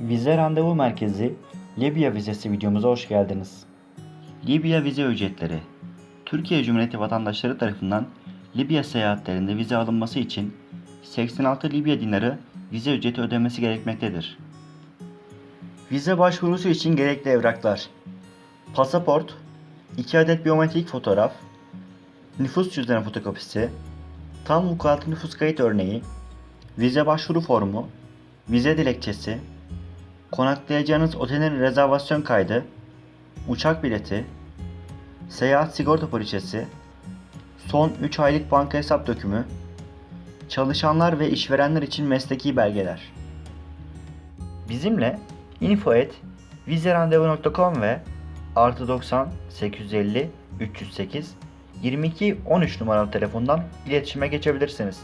Vize Randevu Merkezi Libya vizesi videomuza hoş geldiniz. Libya vize ücretleri Türkiye Cumhuriyeti vatandaşları tarafından Libya seyahatlerinde vize alınması için 86 Libya dinarı vize ücreti ödemesi gerekmektedir. Vize başvurusu için gerekli evraklar Pasaport 2 adet biyometrik fotoğraf Nüfus cüzdanı fotokopisi Tam vukuatlı nüfus kayıt örneği Vize başvuru formu Vize dilekçesi Konaklayacağınız otelin rezervasyon kaydı Uçak bileti Seyahat sigorta poliçesi Son 3 aylık banka hesap dökümü Çalışanlar ve işverenler için mesleki belgeler Bizimle info@vizerandevu.com ve artı 90 850 308 22 13 numaralı telefondan iletişime geçebilirsiniz.